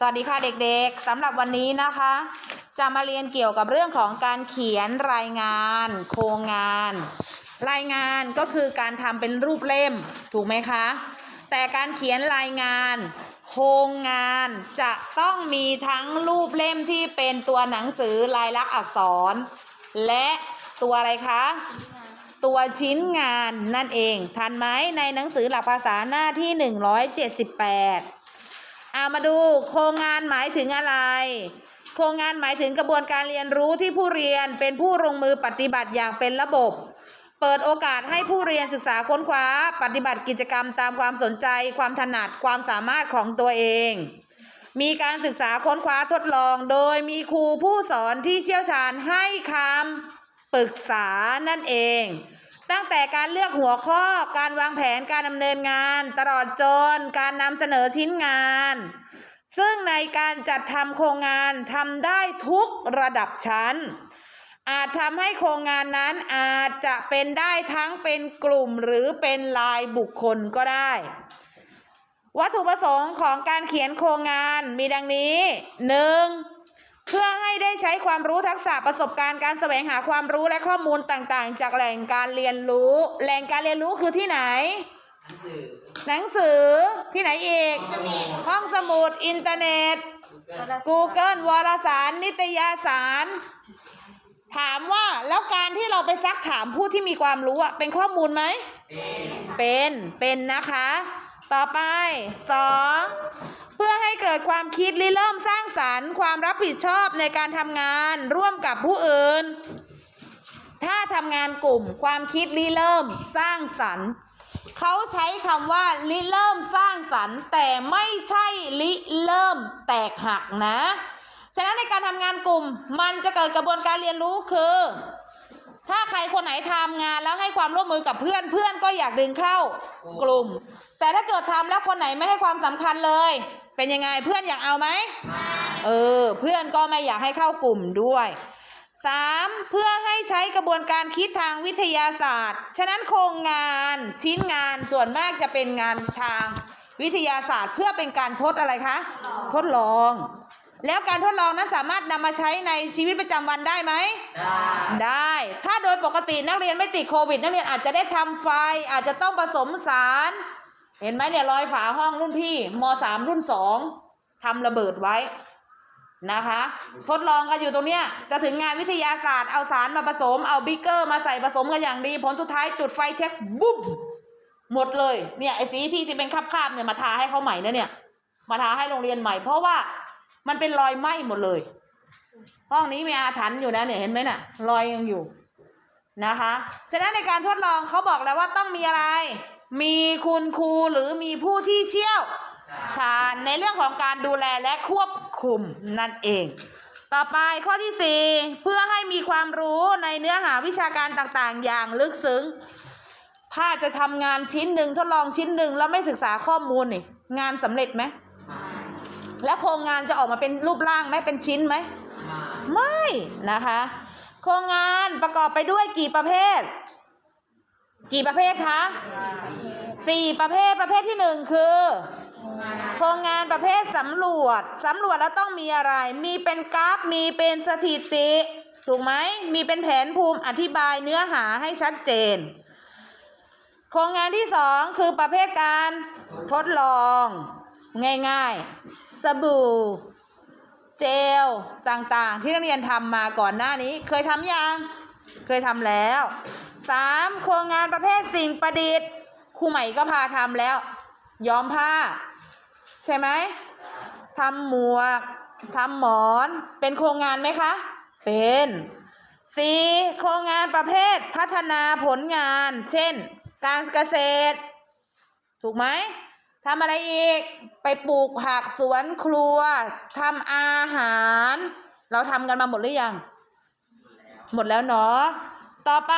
สวัสดีค่ะเด็กๆสำหรับวันนี้นะคะ จะมาเรียนเกี่ยวกับเรื่องของการเขียนรายงาน โครงงาน รายงานก็คือการทำเป็นรูปเล่มถูกไหมคะ แต่การเขียนรายงาน โครงงานจะต้องมีทั้งรูปเล่มที่เป็นตัวหนังสือลายลักษณ์อักษร และตัวอะไรคะตัวชิ้นงานนั่นเองทันไหมในหนังสือหลักภาษาหน้าที่ 178เอามาดูโครงงานหมายถึงอะไร โครงงานหมายถึงกระบวนการเรียนรู้ที่ผู้เรียนเป็นผู้ลงมือปฏิบัติอย่างเป็นระบบ เปิดโอกาสให้ผู้เรียนศึกษาค้นคว้า ปฏิบัติกิจกรรมตามความสนใจ ความถนัดความสามารถของตัวเอง มีการศึกษาค้นคว้าทดลอง โดยมีครูผู้สอนที่เชี่ยวชาญให้คำปรึกษานั่นเอง ตั้งแต่การเลือกหัวข้อการวางแผนการดำเนินงาน ตลอดจนการนำเสนอชิ้นงาน ซึ่งในการจัดทำโครงงานทำได้ทุกระดับชั้น อาจทำให้โครงงานนั้นอาจจะเป็นได้ทั้งเป็นกลุ่มหรือเป็นลายบุคคลก็ได้ วัตถุประสงค์ของการเขียนโครงงานมีดังนี้ 1. เพื่อให้ได้ใช้ความรู้ทักษะประสบการณ์การแสวงหาความรู้และข้อมูลต่างๆ จากแหล่งการเรียนรู้ แหล่งการเรียนรู้คือที่ไหน หนังสือที่ไหนอีก ห้องสมุดอินเทอร์เน็ต Google วารสาร นิตยสาร ถามว่าแล้วการที่เราไปซักถามผู้ที่มีความรู้อะเป็นข้อมูลไหม เป็น เป็นนะคะ ต่อไปสองเพื่อให้เกิดความคิดริเริ่มสร้างสรรค์ ความรับผิดชอบในการทำงานร่วมกับผู้อื่น ถ้าทำงานกลุ่ม ความคิดริเริ่มสร้างสรรค์เขาใช้คำว่าริเริ่มสร้างสรรค์ แต่ไม่ใช่ริเริ่มแตกหักนะ ฉะนั้นในการทำงานกลุ่ม มันจะเกิดกระบวนการเรียนรู้คือ ถ้าใครคนไหนทำงานแล้วให้ความร่วมมือกับเพื่อนเพื่อนก็อยากดึงเข้ากลุ่ม แต่ถ้าเกิดทำแล้วคนไหนไม่ให้ความสำคัญเลย เป็นยังไงเพื่อนอยากเอาไหมเออ เพื่อนก็ไม่อยากให้เข้ากลุ่มด้วยสามเพื่อให้ใช้กระบวนการคิดทางวิทยาศาสตร์ ฉะนั้นโครงงานชิ้นงานส่วนมากจะเป็นงานทางวิทยาศาสตร์ เพื่อเป็นการทดอะไรคะ ทดลอง แล้วการทดลองนั้นสามารถนำมาใช้ในชีวิตประจำวันได้ไหมได้ ถ้าโดยปกตินักเรียนไม่ติดโควิด นักเรียนอาจจะได้ทำไฟ อาจจะต้องผสมสาร เห็นไหมเนี่ยรอยฝาห้องรุ่นพี่มสามรุ่นสองทำระเบิดไว้นะคะ ทดลองกันอยู่ตรงเนี้ยจะถึงงานวิทยาศาสตร์เอาสารมาผสม เอาบิ๊กเกอร์มาใส่ผสมกันอย่างดี ผลสุดท้ายจุดไฟเช็คบุ๊บหมดเลยเนี่ยไอ้สีที่ที่เป็นคราบๆเนี่ยมาทาให้เขาใหม่นะเนี่ยมาทาให้โรงเรียนใหม่เพราะว่า มันเป็นรอยไหม้หมดเลย ห้องนี้มีอาถรรพ์อยู่นะเนี่ยเห็นไหมน่ะ รอยยังอยู่นะคะ ฉะนั้นในการทดลองเขาบอกแล้วว่าต้องมีอะไร มีคุณครูหรือมีผู้ที่เชี่ยวชาญในเรื่องของการดูแลและควบคุมนั่นเอง ต่อไปข้อที่ 4 เพื่อให้มีความรู้ในเนื้อหาวิชาการต่างๆ อย่างลึกซึ้ง ถ้าจะทำงานชิ้นหนึ่งทดลองชิ้นหนึ่งแล้วไม่ศึกษาข้อมูลนี่งานสำเร็จไหม แล้วโครงงานจะออกมาเป็นรูปร่างไหมเป็นชิ้นไหมไม่นะคะ โครงงานประกอบไปด้วยกี่ประเภท กี่ประเภทคะสี่ประเภทประเภทที่หนึ่งคือ โครงงานประเภทสำรวจสำรวจแล้วต้องมีอะไร มีเป็นกราฟมีเป็นสถิติ ถูกไหมมีเป็นแผนภูมิอธิบายเนื้อหาให้ชัดเจน โครงงานที่สองคือประเภทการทดลอง ง่ายๆ สบู่ เจลต่างๆ ที่นักเรียนทำมาก่อนหน้านี้ เคยทำยัง เคยทำแล้ว 3. โครงงานประเภทสิ่งประดิษฐ์ครูใหม่ก็พาทำแล้ว ย้อมผ้า ใช่ไหมทำหมวกทำหมอน เป็นโครงงานไหมคะ เป็น 4. โครงงานประเภทพัฒนาผลงาน เช่น การเกษตร ถูกไหม ทำอะไรอีก ไปปลูกผักสวนครัวทำอาหาร เราทำกันมาหมดหรือยัง หมดแล้วเนาะต่อไป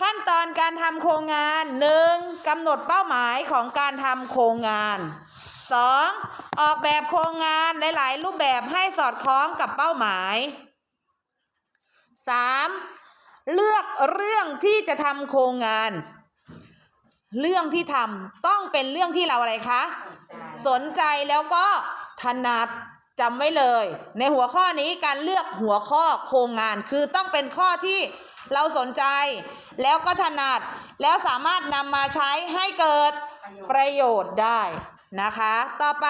ขั้นตอนการทำโครงงานหนึ่งกำหนดเป้าหมายของการทำโครงงานสองออกแบบโครงงานหลาย ๆ รูปแบบให้สอดคล้องกับเป้าหมายสามเลือกเรื่องที่จะทำโครงงาน เรื่องที่ทำต้องเป็นเรื่องที่เราอะไรคะ สนใจแล้วก็ถนัดจำไว้เลย ในหัวข้อนี้การเลือกหัวข้อโครงงานคือต้องเป็นข้อที่เราสนใจ แล้วก็ถนัดแล้วสามารถนำมาใช้ให้เกิดประโยชน์ได้นะคะ ต่อไป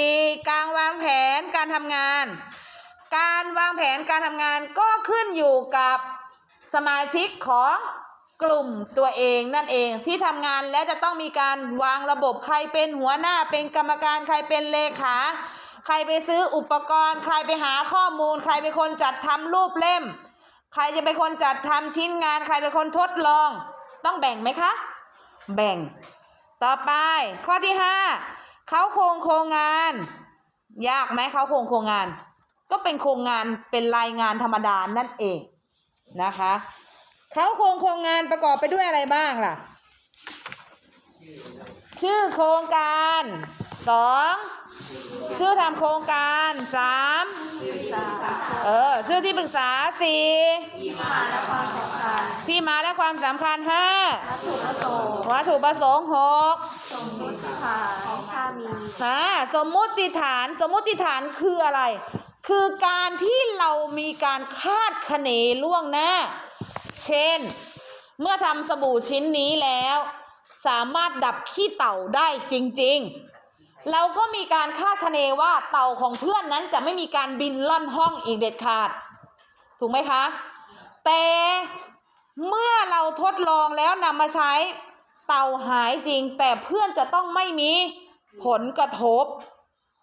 4. การวางแผนการทำงาน การวางแผนการทำงานก็ขึ้นอยู่กับสมาชิกของ กลุ่มตัวเองนั่นเองที่ทำงานแล้วจะต้องมีการวางระบบใครเป็นหัวหน้าเป็นกรรมการใครเป็นเลขาใครไปซื้ออุปกรณ์ ใครไปหาข้อมูล ใครเป็นคนจัดทำรูปเล่ม ใครจะเป็นคนจัดทำชิ้นงาน ใครเป็นคนทดลอง ต้องแบ่งไหมคะ แบ่ง ต่อไป ข้อที่ห้าเขาโครงโครงงาน ยากไหมเขาโครงโครงงาน ก็เป็นโครงงานเป็นรายงานธรรมดานั่นเองนะคะ เขาโครงโครงงานประกอบไปด้วยอะไรบ้างล่ะ ชื่อโครงการสองชื่อทำโครงการสามเออชื่อที่ปรึกษาสี่ที่มาและความสำคัญที่มาและความสำคัญห้าวัตถุประสงค์วัตถุประสงค์หกสมมติฐานถ้ามีอ่าสมมุติฐานสมมุติฐานคืออะไร คือการที่เรามีการคาดคะเนล่วงหน้า เช่น เมื่อทำสบู่ชิ้นนี้แล้ว สามารถดับขี้เต่าได้จริง ๆ เราก็มีการคาดคะเนว่าเต่าของเพื่อนนั้นจะไม่มีการบินล่อนห้องอีกเด็ดขาด ถูกไหมคะ แต่เมื่อเราทดลองแล้วนำมาใช้เต่าหายจริง แต่เพื่อนจะต้องไม่มีผลกระทบ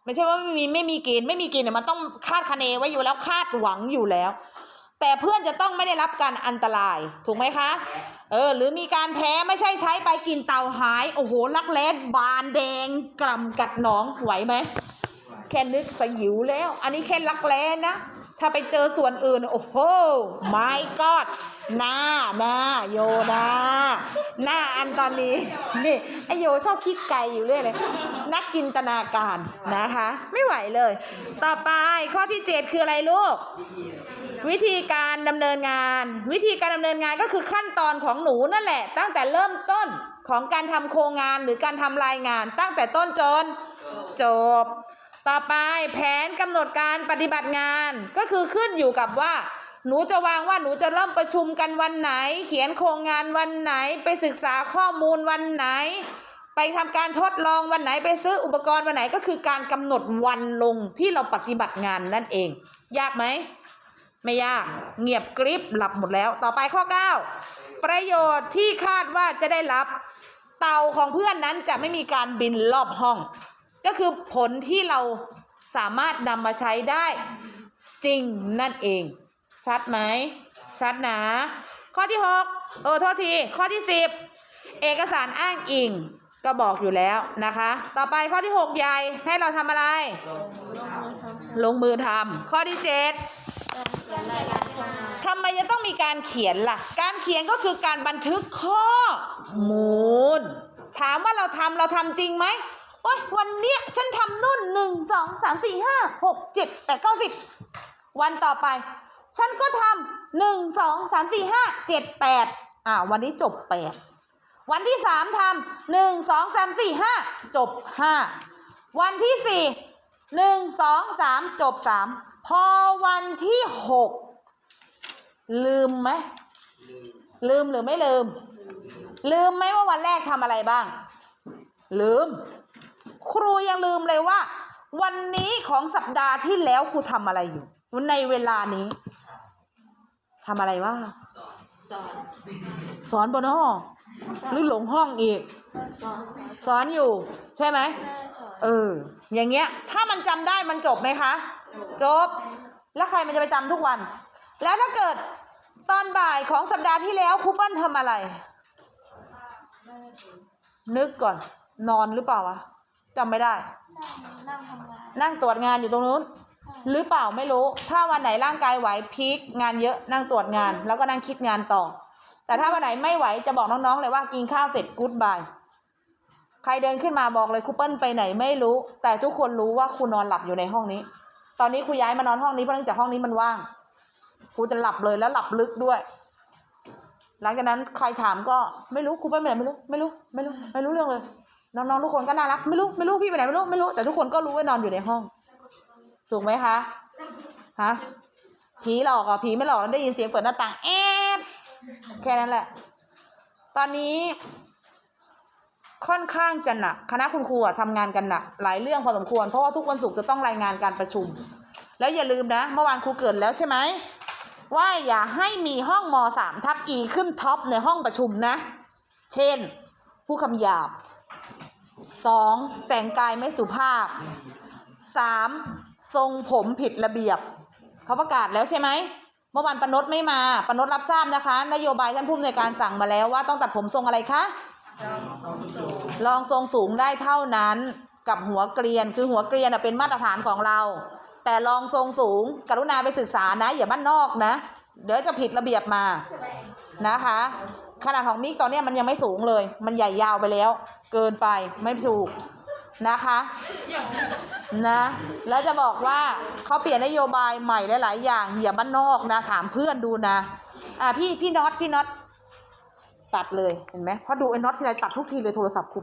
ไม่ใช่ว่าไม่มีไม่มีกินไม่มีกินเนี่ยมันต้องคาดคะเนไว้อยู่แล้วคาดหวังอยู่แล้ว แต่เพื่อนจะต้องไม่ได้รับการอันตรายถูกไหมคะ เออ หรือมีการแพ้ไม่ใช่ใช้ไปกินเต่าหาย โอ้โหลักแร้บานแดงกล่ำกัดหนองไหวไหมแค่นึกสยิวแล้ว อันนี้แค่ลักแร้นะ ถ้าไปเจอส่วนอื่น โอ้โหไม่กอดหน้าหน้าโยนาหน้าอันตอนนี้นี่ไอโยชอบคิดไกลอยู่เรื่อยเลย นักจินตนาการนะคะ ไม่ไหวเลย ต่อไปข้อที่ 7 คืออะไรลูก วิธีการดำเนินงาน วิธีการดำเนินงานก็คือขั้นตอนของหนูนั่นแหละ ตั้งแต่เริ่มต้นของการทำโครงงานหรือการทำรายงาน ตั้งแต่ต้นจนจบ ต่อไปแผนกำหนดการปฏิบัติงานก็คือขึ้นอยู่กับว่าหนูจะวางว่าหนูจะเริ่มประชุมกันวันไหน เขียนโครงงานวันไหน ไปศึกษาข้อมูลวันไหน ไปทำการทดลองวันไหนไปซื้ออุปกรณ์วันไหนก็คือการกำหนดวันลงที่เราปฏิบัติงานนั่นเอง ยากไหม ไม่ยาก เงียบกริบหลับหมดแล้ว ต่อไปข้อ 9 ประโยชน์ที่คาดว่าจะได้รับ เตาของเพื่อนนั้นจะไม่มีการบินรอบห้อง ก็คือผลที่เราสามารถนำมาใช้ได้จริงนั่นเอง ชัดไหม ชัดนะ ข้อที่ 6 เออ โทษที ข้อที่ 10 เอกสารอ้างอิง ก็บอกอยู่แล้วนะคะ ต่อไปข้อที่ 6 ใหญ่ให้เราทำอะไร ลงมือทำข้อที่7การเขียนรายงานโครงงานทำไมจะต้องมีการเขียนล่ะ การเขียนก็คือการบันทึกข้อมูล ถามว่าเราทำเราทำจริงไหมโอ๊ยวันเนี้ยฉันทำนู่นหนึ่งสองสามสี่ห้าหกเจ็ดแปดเก้าสิบวันต่อไป ฉันก็ทำหนึ่งสองสามสี่ห้าเจ็ดแปดอ่าวันนี้จบแปด วันที่สามทำหนึ่งสองสามสี่ห้าจบห้าวันที่สี่หนึ่งสองสามจบสามพอวันที่หกลืมไหมลืมหรือไม่ลืม ลืมไหมว่าวันแรกทำอะไรบ้าง ลืม ครูยังลืมเลยว่า วันนี้ของสัปดาห์ที่แล้วครูทำอะไรอยู่ ในเวลานี้ทำอะไรวะสอน สอนบนห้อง หรือหลงห้องอีก สอนสอนอยู่ ใช่ไหมแม่สอนเออ อย่างเงี้ย ถ้ามันจำได้มันจบไหมคะ จบ แล้วใครมันจะไปจำทุกวัน แล้วถ้าเกิดตอนบ่ายของสัปดาห์ที่แล้วครูเปิ้ลทำอะไร นึกก่อน นอนหรือเปล่าวะจำไม่ได้ นั่งทำงานนั่งตรวจงานอยู่ตรงนู้น หรือเปล่าไม่รู้ ถ้าวันไหนร่างกายไหวพีคงานเยอะนั่งตรวจงาน แล้วก็นั่งคิดงานต่อ แต่ถ้าวันไหนไม่ไหวจะบอกน้องๆเลยว่ากินข้าวเสร็จกู๊ดบายใครเดินขึ้นมาบอกเลยครูเปิ้ลไปไหนไม่รู้ แต่ทุกคนรู้ว่าครูนอนหลับอยู่ในห้องนี้ ตอนนี้ครูย้ายมานอนห้องนี้เพราะเนื่องจากห้องนี้มันว่างครูจะหลับเลยแล้วหลับลึกด้วย หลังจากนั้นใครถามก็ไม่รู้ครูไปไหนไม่รู้ไม่รู้ไม่รู้ไม่รู้เรื่องเลย น้องๆทุกคนก็น่ารักไม่รู้ไม่รู้พี่ไปไหนไม่รู้ไม่รู้ แต่ทุกคนก็รู้ว่านอนอยู่ในห้อง ถูกไหมคะฮะผีหลอกอะผีไม่หลอกแล้วได้ยินเสียงเปิดหน้าต่างแอ แค่นั้นแหละ ตอนนี้ ค่อนข้างจะหนักคณะคุณครูอะทำงานกันหนักหลายเรื่องพอสมควร เพราะว่าทุกวันศุกร์จะต้องรายงานการประชุม แล้วอย่าลืมนะ เมื่อวานครูเกินแล้วใช่ไหมว่าอย่าให้มีห้องมสามทับอีขึ้นท็อปในห้องประชุมนะ เช่น ผู้คำหยาบสองแต่งกายไม่สุภาพสามทรงผมผิดระเบียบ เขาประกาศแล้วใช่ไหม เมื่อวานปนดไม่มาปนดรับทราบนะคะ นโยบายท่านผู้อำนวยการสั่งมาแล้วว่าต้องตัดผมทรงอะไรคะรองทรงสูงได้เท่านั้นกับหัวเกรียนคือหัวเกรียนเป็นมาตรฐานของเรา แต่รองทรงสูง กรุณาไปศึกษานะ อย่าบ้านนอกนะ เดี๋ยวจะผิดระเบียบมานะคะ ขนาดของมิกตอนนี้มันยังไม่สูงเลย มันใหญ่ยาวไปแล้ว เกินไปไม่ถูกนะคะ นะ แล้วจะบอกว่าเขาเปลี่ยนนโยบายใหม่หลาย ๆ อย่างอย่าบ้านนอกนะ ถามเพื่อนดูนะ อ่าพี่พี่น็อตพี่น็อตตัดเลยเห็นไหมพอดูไอ้น็อตทีไรตัดทุกทีเลยโทรศัพท์คุ